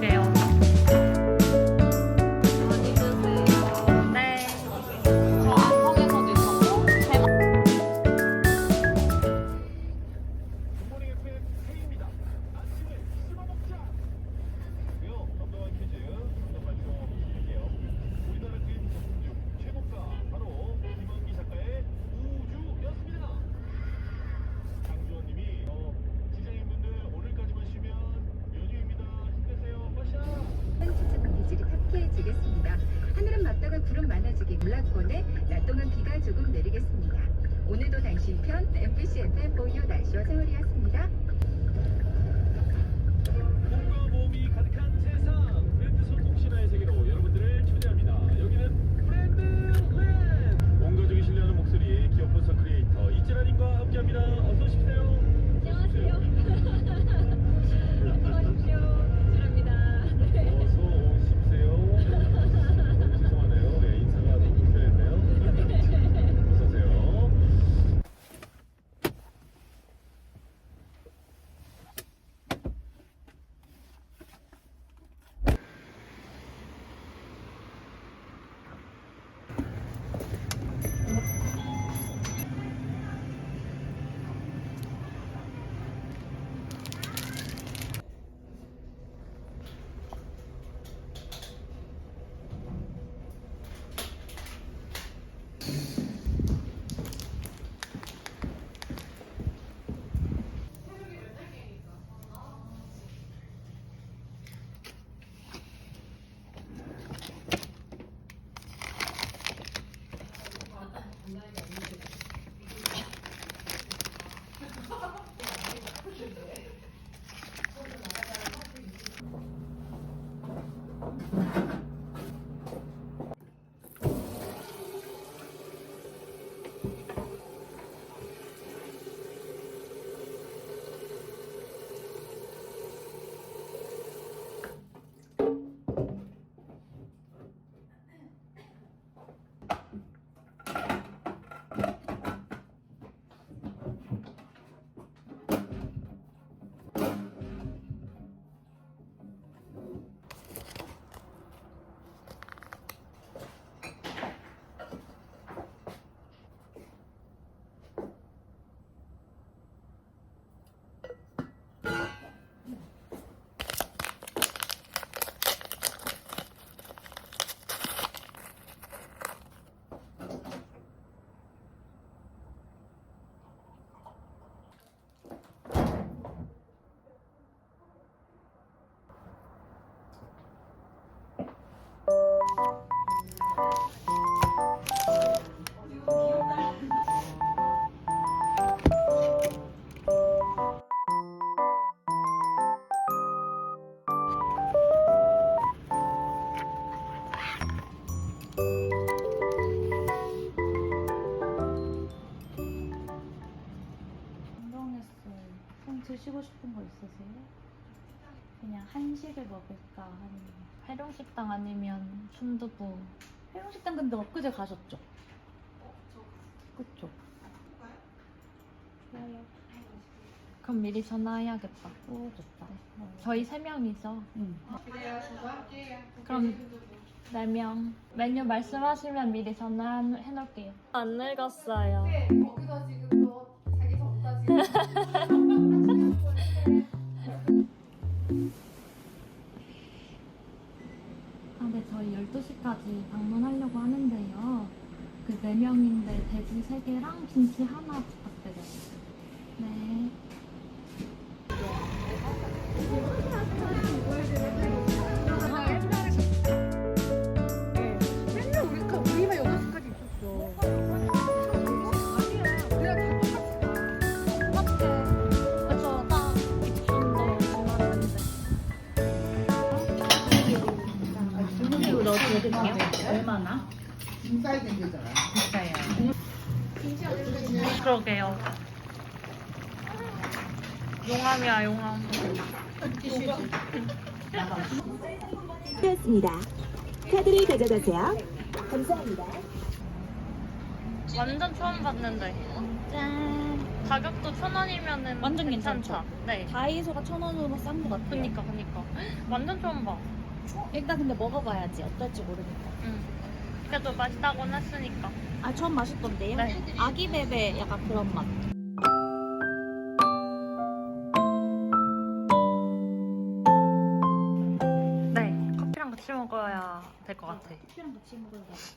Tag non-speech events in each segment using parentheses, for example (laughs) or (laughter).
그 기질이 탁해지겠습니다. 하늘은 맑다가 구름 많아지기 물락권에 낮 동안 비가 조금 내리겠습니다. 오늘도 당신 편 MBC FM 보유 날씨와 세월이었습니다. 드시고 싶은 거 있으세요? 그냥 한식을 먹을까 하는 해룡식당 아니면 순두부. 해롱식당 근데 엊그제 가셨죠? 그쵸? 좋아요. 그럼 미리 전화해야겠다. 오 좋다. 저희 세 명이서. 응. 그럼 네 명. 메뉴 말씀하시면 미리 전화해 놓을게요. 안 늙었어요. 거기서 지금 너 자기 적다 지금. (laughs) 아, 네, 저희 12시까지 방문하려고 하는데요. 그 4명인데 돼지 3개랑 김치 하나 부탁드려요. 네. 이거 넣어드릴게요. 얼마나? 그러게요. 용암이야, 용암. 습니다 카드를 가져가세요. 감사합니다. 완전 처음 봤는데. 짠. 가격도 천 원이면은 완전 괜찮죠? 괜찮죠? 네. 다이소가 천 원으로 싼 것 같아요. 그니까 그니까 완전 처음 봐. 일단 근데 먹어봐야지 어떨지 모르니까. 응. 그래도 맛있다고는 했으니까. 아 처음 맛있던데요? 네. 아기 베베 약간 그런 맛. 네. 커피랑 같이 먹어야 될 것 같아. 커피랑 같이 먹어야 맛있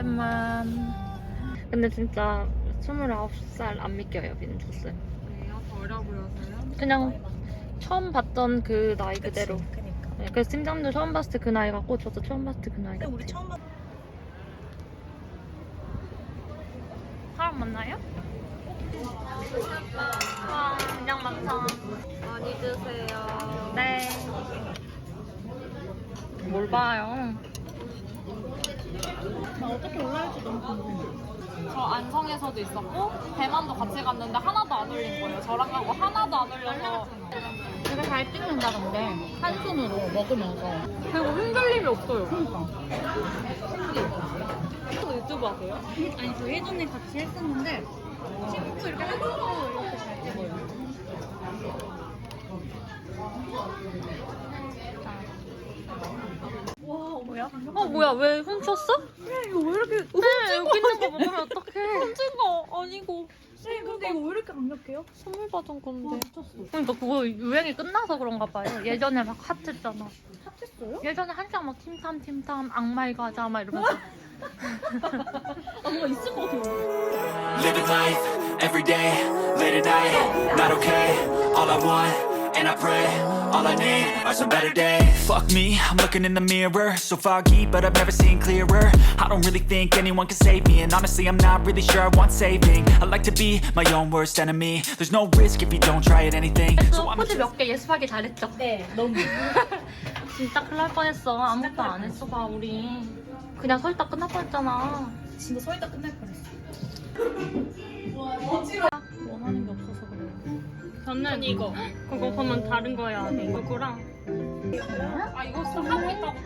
오랜만. 근데 진짜 29살 안 믿겨요, 민주쌤. 왜요? 더 어려 보여서요? 그냥 처음 봤던 그 나이 그대로. 그니까. 네, 그래서 팀장도 처음 봤을 때 그 나이 같고 저도 처음 봤을 때 그 나이 근데 같아요. 우리 처음 봤. 사람 만나요? 와, 그냥 많다. 많이 드세요. 네. 뭘 봐요? 나 어떻게 올라올지 너무 궁금해. 저 안성에서도 있었고 대만도 같이 갔는데 하나도 안 올린 거예요. 저랑 가고 하나도 안 올려서 되게 잘 찍는다 근데 한 손으로 먹으면서. 그리고 흔들림이 없어요. 그러니까. 유튜브 하세요? 아니 저 예전에 같이 했었는데 친구 이렇게 한 손으로 이렇게 잘 찍어요. 뭐야? 어, 뭐야? 왜 훔쳤어? 그래, 이거 왜 이렇게. 그래, 여기 있는 거 먹으면 어떡해. 훔친 거 아니고. 네, 근데 이거 왜 이렇게 강력해요? 선물 받은 건데. 미쳤어. 그러니까 그거 유행이 끝나서 그런가 봐요. 예전에 막 핫했잖아. 핫했어요? 예전에 한창 막 팀탐 팀탐 악마의 과자 막 이러면서. 아 뭐가 (laughs) 있을 것 같아요. Living life every day, late at night, not okay. All I want, and I pray, all I need are some better days. Fuck me, I'm looking in the mirror, so foggy, but I've never seen clearer. I don't really think anyone can save me, and honestly, I'm not really sure I want saving. I like to be my own worst enemy. There's no risk if you don't try at anything. So I'm 포즈 몇개 예습하기 잘했죠? 네, 너무. 진짜 큰일 날 뻔했어. 아무것도 안 했어, 봐, 우리. 그냥 서 있다 끝날 뻔했잖아. 진짜 서 있다 끝날 뻔했어. 그래요. 저는 이거. 그거 보면 다른 거야. 이거랑. 아 이거 진짜 하고 있다고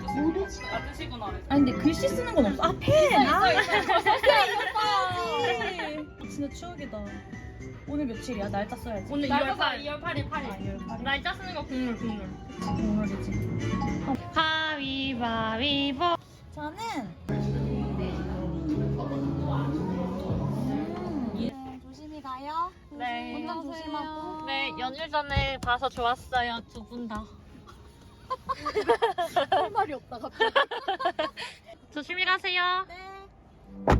드시고 아 드시구나. 근데 글씨 쓰는 건 없어. 아 펜. 아, (laughs) 진짜 추억이다. 오늘 며칠이야? 날짜 써야지. 오늘 날짜 2월 8일. 2월 8일 8일. 아, 2월 8일. 날짜 쓰는 거 국물, 국물. 국물이지. 가위바위보. 저는 음, 조심히 가요. 네. 운전 조심하고. 네, 연일 전에 봐서 좋았어요, 두 분 다. 할 말이 없다 갑자기. (laughs) 조심히 가세요. 네.